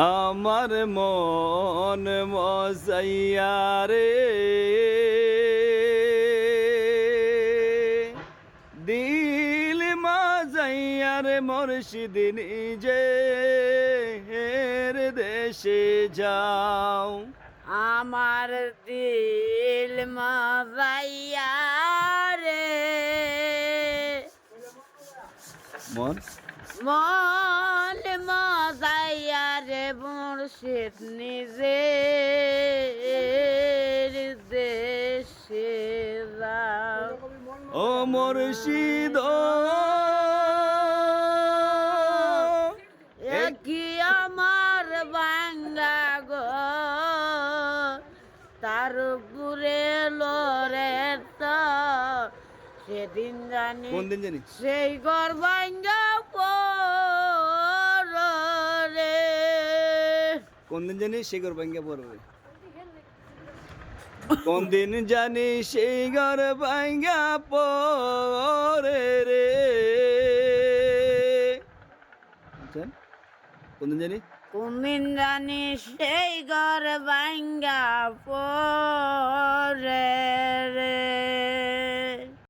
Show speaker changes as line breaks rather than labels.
আমার মন মজাইয়া রে। দিল মাজাইয়া রে মুর্শিদ নিজে হের দেশে যাও।
আমার দিল মজাইয়া রে।
মন?
মন মুর্শিদ নিজে দেশে
ও মুর্শিদ।
একই আমার বাঙ্গা গো? তার উপরে লরে তো সেদিন জানি সেই ঘর
কোন দিন জানি শিকর ভাঙ্গা পড়বে? কোনদিন জানি ঘর ভাঙ্গা পরে রে? কোনদিন কোন দিন জানি
কোনদিন জানি সেই ঘর ভাঙ্গা পরে